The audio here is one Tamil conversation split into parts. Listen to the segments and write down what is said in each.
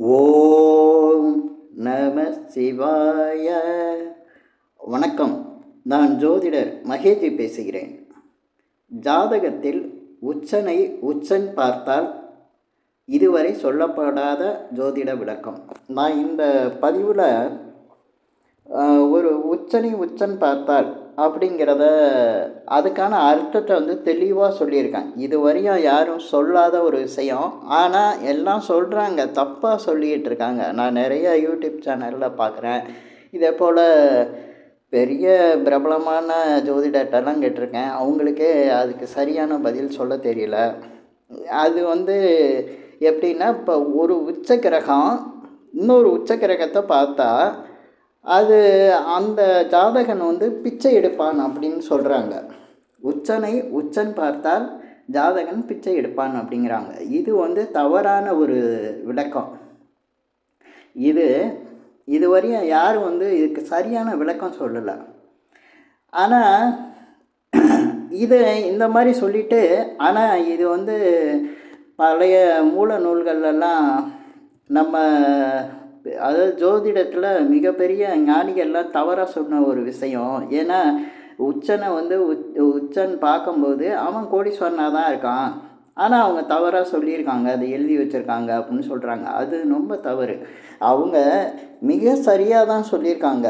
ஓம் நம சிவாய. வணக்கம். நான் ஜோதிடர் மகேஜி பேசுகிறேன். ஜாதகத்தில் உச்சனை உச்சன் பார்த்தால் இதுவரை சொல்லப்படாத ஜோதிட விளக்கம். நான் இந்த பதிவில் ஒரு உச்சனை உச்சன் பார்த்தால் அப்படிங்கிறத அதுக்கான அர்த்தத்தை வந்து தெளிவாக சொல்லியிருக்கேன் இது வரையும் யாரும் சொல்லாத ஒரு விஷயம். ஆனால் எல்லாம் சொல்கிறாங்க தப்பாக சொல்லிகிட்டு இருக்காங்க நான் நிறைய யூடியூப் சேனலில் பார்க்குறேன் இதே போல் பெரிய பிரபலமான ஜோதிடர்கிட்டலாம் கேட்டிருக்கேன். அவங்களுக்கே அதுக்கு சரியான பதில் சொல்ல தெரியல. அது வந்து எப்படின்னா இப்போ ஒரு உச்ச கிரகம் இன்னொரு உச்ச கிரகத்தை பார்த்தா அது அந்த ஜாதகன் வந்து பிச்சை எடுப்பான் அப்படின்னு சொல்கிறாங்க உச்சனை உச்சன் பார்த்தால் ஜாதகன் பிச்சை எடுப்பான் அப்படிங்கிறாங்க. இது வந்து தவறான ஒரு விளக்கம். இது இதுவரையும் யாரும் வந்து இதுக்கு சரியான விளக்கம் சொல்லலை. ஆனால் இது இந்த மாதிரி சொல்லிட்டு ஆனால் இது வந்து பழைய மூல நூல்கள்லாம் நம்ம அதாவது ஜோதிடத்தில் மிகப்பெரிய ஞானிகள்லாம் தவறாக சொன்ன ஒரு விஷயம். ஏன்னா உச்சனை வந்து உச்சன் பார்க்கும்போது அவன் கோடீஸ்வரனாக தான் இருக்கான். ஆனால் அவங்க தவறாக சொல்லியிருக்காங்க அதை எழுதி வச்சுருக்காங்க அப்படின்னு சொல்கிறாங்க அது ரொம்ப தவறு. அவங்க மிக சரியாக தான் சொல்லியிருக்காங்க.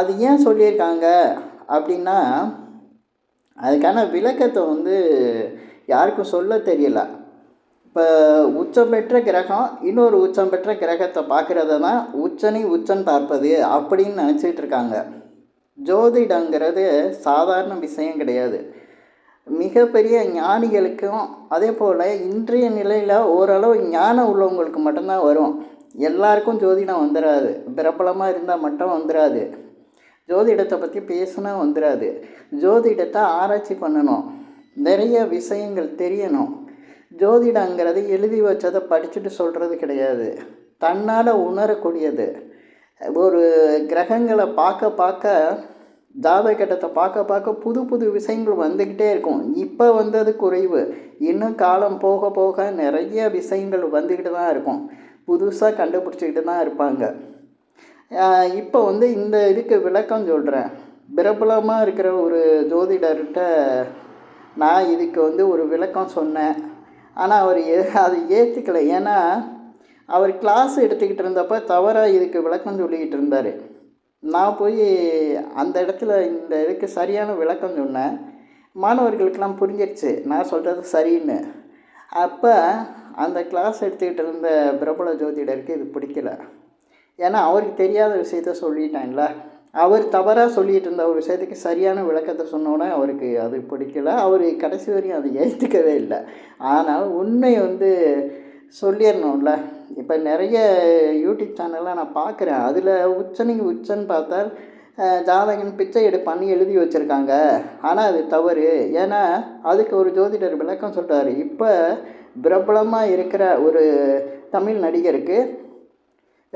அது ஏன் சொல்லியிருக்காங்க அப்படின்னா அதுக்கான விளக்கத்தை வந்து யாருக்கும் சொல்ல தெரியல. இப்போ உச்சம் பெற்ற கிரகம் இன்னொரு உச்சம் பெற்ற கிரகத்தை பார்க்குறத தான் உச்சனை உச்சன் பார்ப்பது அப்படின்னு நினச்சிட்டு இருக்காங்க. ஜோதிடங்கிறது சாதாரண விஷயம் கிடையாது. மிகப்பெரிய ஞானிகளுக்கும் அதே போல் இன்றைய நிலையில் ஓரளவு ஞானம் உள்ளவங்களுக்கு மட்டும்தான் வரும். எல்லாருக்கும் ஜோதிடம் வந்துடாது பிரபலமாக இருந்தால் மட்டும் வந்துடாது ஜோதிடத்தை பற்றி பேசுனா வந்துடாது ஜோதிடத்தை ஆராய்ச்சி பண்ணணும். நிறைய விஷயங்கள் தெரியணும். ஜோதிடங்கிறது எழுதி வச்சதை படிச்சுட்டு சொல்கிறது கிடையாது. தன்னால் உணரக்கூடியது. ஒரு கிரகங்களை பார்க்க பார்க்க ஜாதகட்டத்தை பார்க்க பார்க்க புது புது விஷயங்கள் வந்துக்கிட்டே இருக்கும். இப்போ வந்தது குறைவு. இன்னும் காலம் போக போக நிறைய விஷயங்கள் வந்துக்கிட்டு தான் இருக்கும். புதுசாக கண்டுபிடிச்சிக்கிட்டு தான் இருப்பாங்க. இப்போ வந்து இந்த இதுக்கு விளக்கம் சொல்கிறேன் பிரபலமாக இருக்கிற ஒரு ஜோதிடர்கிட்ட நான் இதுக்கு வந்து ஒரு விளக்கம் சொன்னேன். ஆனால் அவர் ஏ அதை ஏற்றுக்கலை ஏன்னா அவர் கிளாஸ் எடுத்துக்கிட்டு இருந்தப்போ தவறாக இதுக்கு விளக்கம் சொல்லிக்கிட்டு இருந்தார். நான் போய் அந்த இடத்துல இந்த இதுக்கு சரியான விளக்கம் சொன்னேன். மாணவர்களுக்கெல்லாம் புரிஞ்சிருச்சு. நான் சொல்கிறது சரின்னு. அப்போ அந்த கிளாஸ் எடுத்துக்கிட்டு இருந்த பிரபல ஜோதிடருக்கு இது பிடிக்கல. ஏன்னா அவருக்கு தெரியாத விஷயத்த சொல்லிட்டேன்ல. அவர் தவறாக சொல்லிகிட்டு இருந்த ஒரு விஷயத்துக்கு சரியான விளக்கத்தை சொன்னோன்னே அவருக்கு அது பிடிக்கல. அவர் கடைசி வரையும் அதை ஏற்றுக்கவே இல்லை. ஆனால் உண்மை வந்து சொல்லிடணும்ல இப்போ நிறைய யூடியூப் சேனல்லாம் நான் பார்க்குறேன் அதில் உச்சனிங்க உச்சன்னு பார்த்தால் ஜாதகன் பிச்சை எடுப்பான்னு எழுதி வச்சுருக்காங்க. ஆனால் அது தவறு. ஏன்னா அதுக்கு ஒரு ஜோதிடர் விளக்கம் சொல்கிறார் இப்போ பிரபலமாக இருக்கிற ஒரு தமிழ் நடிகருக்கு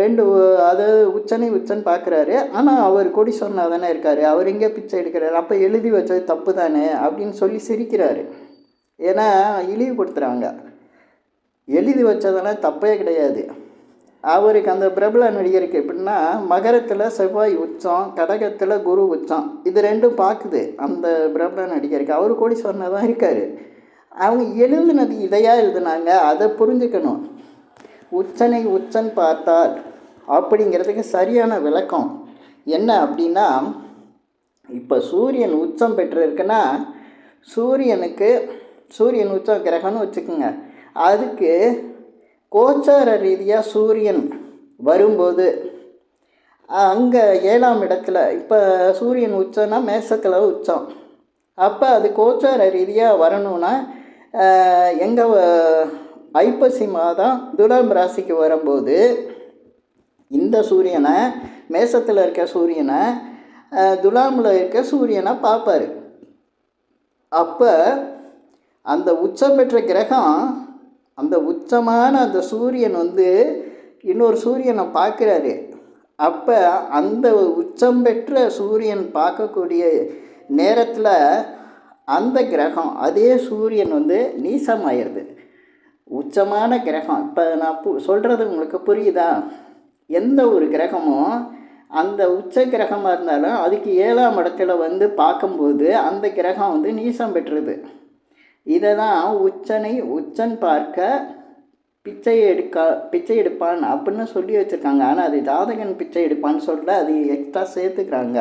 ரெண்டு அதாவது உச்சனை உச்சன் பார்க்குறாரு ஆனால் அவர் கோடீஸ்வரனாக தானே இருக்கார். அவர் எங்கே பிச்சை எடுக்கிறாரு. அப்போ எழுதி வச்சது தப்பு தானே அப்படின்னு சொல்லி சிரிக்கிறாரு. ஏன்னா இழிவுபடுத்துகிறாங்க எழுதி வச்சதெல்லாம் தப்பே கிடையாது. அவருக்கு அந்த பிரபல நடிகருக்கு எப்படின்னா மகரத்தில் செவ்வாய் உச்சம் கடகத்தில் குரு உச்சம் இது ரெண்டும் பார்க்குது அந்த பிரபல நடிகருக்கு. அவர் கோடீஸ்வரனாக தான் இருக்கார். அவங்க எழுதுனது இதையாக எழுதுனாங்க? அதை புரிஞ்சுக்கணும். உச்சனை உச்சன் பார்த்தால். அப்படிங்கிறதுக்கு சரியான விளக்கம். என்ன அப்படின்னா இப்போ சூரியன் உச்சம் பெற்றிருக்குன்னா சூரியனுக்கு சூரியன் உச்சம் கிரகம்னு வச்சுக்கோங்க. அதுக்கு கோச்சார ரீதியாக சூரியன் வரும்போது அங்கே ஏழாம் இடத்துல இப்போ சூரியன் உச்சம்னா மேசத்தில் உச்சம். அப்போ அது கோச்சார ரீதியாக வரணும்னா எங்கே ஐப்பசி மாதம் துலாம் ராசிக்கு வரும்போது இந்த சூரியனை மேசத்தில் இருக்க சூரியனை துலாமில் இருக்க சூரியனை பார்ப்பார். அப்போ அந்த உச்சம் பெற்ற கிரகம் அந்த உச்சமான அந்த சூரியன் வந்து இன்னொரு சூரியனை பார்க்குறாரு. அப்போ அந்த உச்சம் பெற்ற சூரியன் பார்க்கக்கூடிய நேரத்தில் அந்த கிரகம் அதே சூரியன் வந்து நீசமாயிருது. உச்சமான கிரகம். இப்போ நான் பு சொல்கிறது உங்களுக்கு புரியுதா? எந்த ஒரு கிரகமும் அந்த உச்ச கிரகமாக இருந்தாலும் அதுக்கு ஏழாம் இடத்துல வந்து பார்க்கும்போது அந்த கிரகம் வந்து நீசம் பெற்றுது. இதை தான் உச்சனை உச்சன் பார்க்க பிச்சை எடுக்க பிச்சை எடுப்பான் அப்படின்னு சொல்லி வச்சுருக்காங்க. ஆனால் அது ஜாதகன் பிச்சை எடுப்பான்னு சொல்ல அது எக்ஸ்ட்ரா சேர்த்துக்கிறாங்க.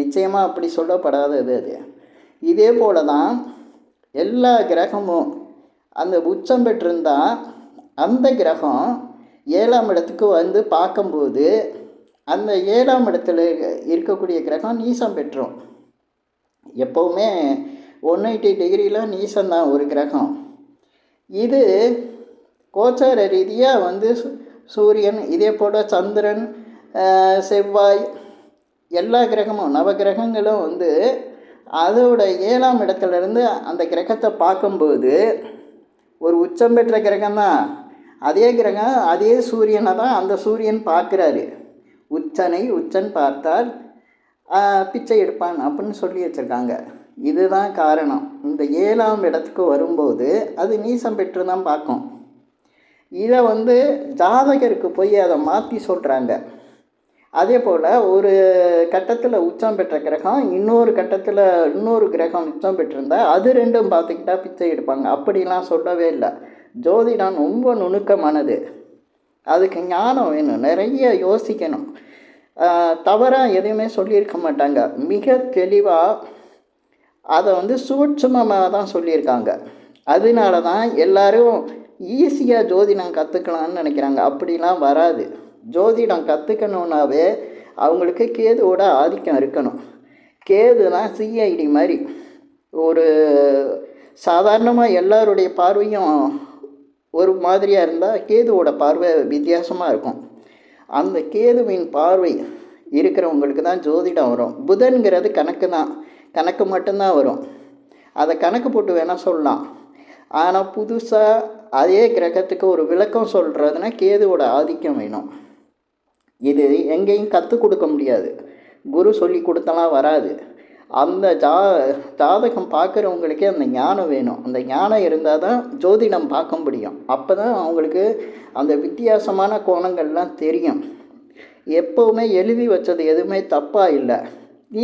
நிச்சயமாக அப்படி சொல்லப்படாதது அது. இதே போல தான் எல்லா கிரகமும் அந்த உச்சம் பெற்றிருந்தால் அந்த கிரகம் ஏழாம் இடத்துக்கு வந்து பார்க்கும்போது அந்த ஏழாம் இடத்துல இருக்கக்கூடிய கிரகம் நீசம் பெற்றும். எப்போவுமே ஒன் எயிட்டி டிகிரியில் நீசம்தான் ஒரு கிரகம். இது கோச்சார ரீதியாக வந்து சூரியன் இதே போல் சந்திரன் செவ்வாய் எல்லா கிரகமும் நவ கிரகங்களும் வந்து அதோட ஏழாம் இடத்துலேருந்து அந்த கிரகத்தை பார்க்கும்போது ஒரு உச்சம் பெற்ற கிரகம் தான் அதே கிரகம் அதே சூரியனை தான் அந்த சூரியன் பார்க்குறாரு. உச்சனை உச்சன் பார்த்தால் பிச்சை எடுப்பான் அப்படின்னு சொல்லி வச்சுருக்காங்க. இதுதான் காரணம். இந்த ஏழாம் இடத்துக்கு வரும்போது அது நீசம் பெற்று தான் பார்க்கும். இதை வந்து ஜாதகருக்கு போய் அதை மாற்றி சொல்கிறாங்க அதே போல் ஒரு கட்டத்தில் உச்சம் பெற்ற கிரகம் இன்னொரு கட்டத்தில் இன்னொரு கிரகம் உச்சம் பெற்றிருந்தால் அது ரெண்டும் பார்த்துக்கிட்டா பிச்சை எடுப்பாங்க. அப்படிலாம் சொல்லவே இல்லை. ஜோதிடம் ரொம்ப நுணுக்கமானது. அதுக்கு ஞானம் வேணும். நிறைய யோசிக்கணும். தவறாக எதையுமே சொல்லியிருக்க மாட்டாங்க. மிக தெளிவாக அதை வந்து சூட்சமமாக தான் சொல்லியிருக்காங்க. அதனால தான் எல்லோரும் ஈஸியாக ஜோதிடம் கற்றுக்கலான்னு நினைக்கிறாங்க. அப்படிலாம் வராது. ஜோதிடம் கற்றுக்கணுன்னாவே அவங்களுக்கு கேதுவோட ஆதிக்கம் இருக்கணும். கேதுனா சிஐடி மாதிரி. ஒரு சாதாரணமாக எல்லாருடைய பார்வையும் ஒரு மாதிரியாக இருந்தால் கேதுவோட பார்வை வித்தியாசமாக இருக்கும். அந்த கேதுவின் பார்வை இருக்கிறவங்களுக்கு தான் ஜோதிடம் வரும். புதன்கிறது கணக்கு தான். கணக்கு மட்டும்தான் வரும். அதை கணக்கு போட்டு வேணால் சொல்லலாம். ஆனால் புதுசாக அதே கிரகத்துக்கு ஒரு விளக்கம் சொல்கிறதுனா கேதுவோட ஆதிக்கம் வேணும். இது எங்கேயும் கற்றுக் கொடுக்க முடியாது. குரு சொல்லி கொடுத்தலாம் வராது. அந்த ஜா ஜாதகம் பார்க்குறவங்களுக்கே அந்த ஞானம் வேணும். அந்த ஞானம் இருந்தால் தான் ஜோதிடம் பார்க்க முடியும். அப்போ தான் அவங்களுக்கு அந்த வித்தியாசமான கோணங்கள்லாம் தெரியும். எப்போவுமே எழுதி வச்சது எதுவுமே தப்பாக இல்லை.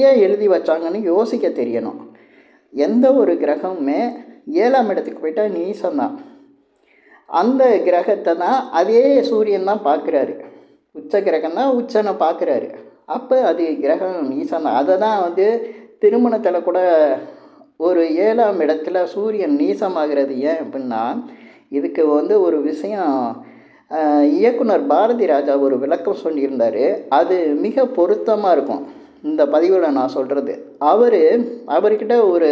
ஏன் எழுதி வச்சாங்கன்னு யோசிக்க தெரியணும். எந்த ஒரு கிரகமுமே ஏழாம் இடத்துக்கு போயிட்டால் நீசம்தான் அந்த கிரகத்தை தான் அதே சூரியன் தான் பார்க்குறாரு. உச்ச கிரகம் தான் உச்சனை பார்க்குறாரு அப்போ அது கிரகம் நீசம் அதை தான் வந்து திருமணத்தில் கூட ஒரு ஏழாம் இடத்துல சூரியன் நீசமாகிறது ஏன் அப்படின்னா இதுக்கு வந்து ஒரு விஷயம் இயக்குனர் பாரதி ராஜா ஒரு விளக்கம் சொல்லியிருந்தார். அது மிக பொருத்தமாக இருக்கும். இந்த பதிவில் நான் சொல்கிறது அவர் அவர்கிட்ட ஒரு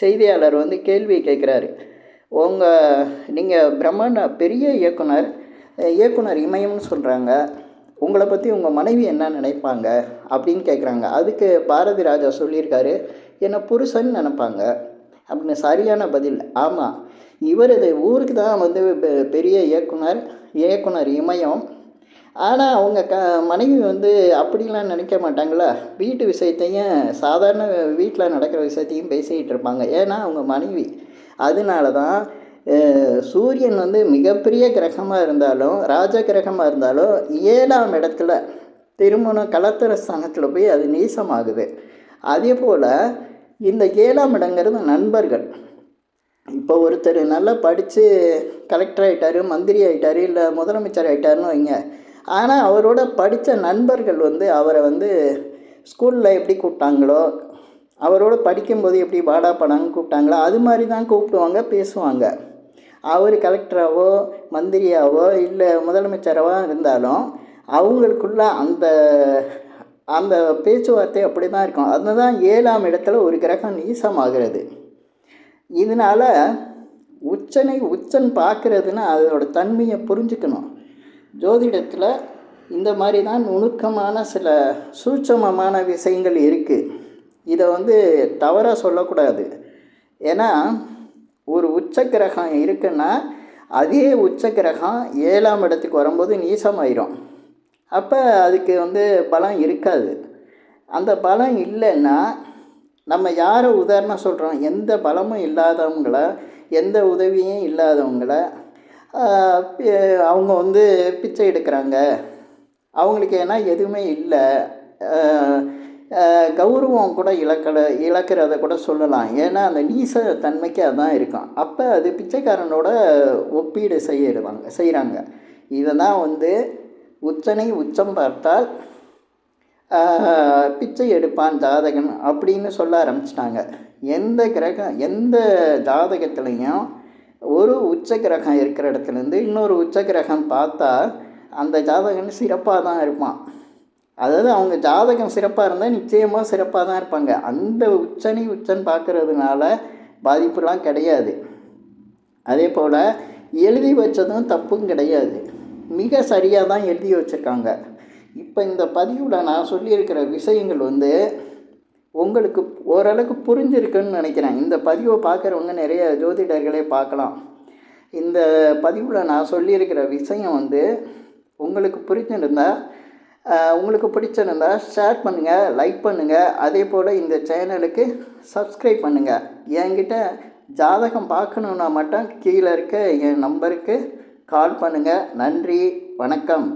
செய்தியாளர் வந்து கேள்வி கேட்குறாரு உங்கள் நீங்கள் பிரம்மாண்ட பெரிய இயக்குனர் இயக்குனர் இமயம்னு சொல்கிறாங்க உங்களை பற்றி உங்கள் மனைவி என்ன நினைப்பாங்க? அப்படின்னு கேட்குறாங்க அதுக்கு பாரதி ராஜா சொல்லியிருக்காரு என்னை புருஷன் நினைப்பாங்க. அப்படின்னு சரியான பதில். ஆமாம் இவர் இது ஊருக்கு தான் வந்து பெரிய இயக்குனர் இயக்குனர் இமயம். ஆனால் அவங்க க மனைவி வந்து அப்படிலாம் நினைக்க மாட்டாங்களா? வீட்டு விஷயத்தையும் சாதாரண வீட்டில் நடக்கிற விஷயத்தையும் பேசிக்கிட்டு இருப்பாங்க. ஏன்னா அவங்க மனைவி. அதனால தான் சூரியன் வந்து மிகப்பெரிய கிரகமாக இருந்தாலும் ராஜ கிரகமாக இருந்தாலும் ஏழாம் இடத்துல திருமணம் கலத்திர ஸ்தானத்தில் போய் அது நீசமாகுது. அதே போல் இந்த ஏழாம் இடங்கிறது நண்பர்கள். இப்போ ஒருத்தர் நல்லா படித்து கலெக்டர் ஆகிட்டார் மந்திரி ஆகிட்டார் இல்லை முதலமைச்சர் ஆகிட்டாருன்னு வைங்க. ஆனால் அவரோட படித்த நண்பர்கள் வந்து அவரை வந்து ஸ்கூலில் எப்படி கூப்பிட்டாங்களோ அவரோட படிக்கும்போது எப்படி வாடா படான்னு கூப்பிட்டாங்களோ அது மாதிரி தான் கூப்பிடுவாங்க பேசுவாங்க. அவர் கலெக்டராகவோ மந்திரியாவோ இல்லை முதலமைச்சராகவோ இருந்தாலும் அவங்களுக்குள்ள அந்த அந்த பேச்சுவார்த்தை அப்படி தான் இருக்கும். அதுதான் ஏழாம் இடத்துல ஒரு கிரகம் நீசமாகிறது. இதனால் உச்சனை உச்சன் பார்க்குறதுன்னா அதோட தன்மையை புரிஞ்சுக்கணும். ஜோதிடத்தில் இந்த மாதிரி தான் நுணுக்கமான சில சூட்சமமான விஷயங்கள் இருக்குது இதை வந்து தவறாக சொல்லக்கூடாது. ஏன்னா ஒரு உச்ச கிரகம் இருக்குன்னா அதே உச்ச கிரகம் ஏழாம் இடத்துக்கு வரும்போது நீசமாயிரும். அப்போ அதுக்கு வந்து பலம் இருக்காது. அந்த பலம் இல்லைன்னா நம்ம யாரை உதாரணம் சொல்கிறோம் எந்த பலமும் இல்லாதவங்கள எந்த உதவியும் இல்லாதவங்கள அவங்க வந்து பிச்சை எடுக்கிறாங்க. அவங்களுக்கு ஏன்னா எதுவுமே இல்லை. கௌரவம் கூட இழக்கட இழக்கிறத கூட சொல்லலாம். ஏன்னா அந்த நீச தன்மைக்கு அதான் இருக்கும். அப்போ அது பிச்சைக்காரனோட ஒப்பீடு செய்யிடுவாங்க செய்கிறாங்க இதை தான் வந்து உச்சனை உச்சம் பார்த்தால் பிச்சை எடுப்பான் ஜாதகன் அப்படின்னு சொல்ல ஆரம்பிச்சிட்டாங்க. எந்த கிரகம் எந்த ஜாதகத்துலேயும் ஒரு உச்ச கிரகம் இருக்கிற இடத்துலேருந்து இன்னொரு உச்ச கிரகம் பார்த்தா அந்த ஜாதகன் சிறப்பாக தான் இருப்பான். அதாவது அவங்க ஜாதகம் சிறப்பாக இருந்தால் நிச்சயமாக சிறப்பாக தான் இருப்பாங்க. அந்த உச்சனை உச்சன் பார்க்கறதுனால பாதிப்புலாம் கிடையாது. அதே போல் எழுதி வச்சதும் தப்பும் கிடையாது. மிக சரியாக தான் எழுதி வச்சுருக்காங்க. இப்போ இந்த பதிவில் நான் சொல்லியிருக்கிற விஷயங்கள் வந்து உங்களுக்கு ஓரளவுக்கு புரிஞ்சிருக்குன்னு நினைக்கிறேன். இந்த பதிவை பார்க்குறவங்க நிறைய ஜோதிடர்களே பார்க்கலாம். இந்த பதிவில் நான் சொல்லியிருக்கிற விஷயம் வந்து உங்களுக்கு புரிஞ்சிருந்தால் உங்களுக்கு பிடிச்சிருந்தா ஷேர் பண்ணுங்கள் லைக் பண்ணுங்கள் அதே போல் இந்த சேனலுக்கு சப்ஸ்கிரைப் பண்ணுங்கள் என்கிட்ட ஜாதகம் பார்க்கணுன்னா மட்டும் கீழே இருக்க என் நம்பருக்கு கால் பண்ணுங்கள் நன்றி வணக்கம்.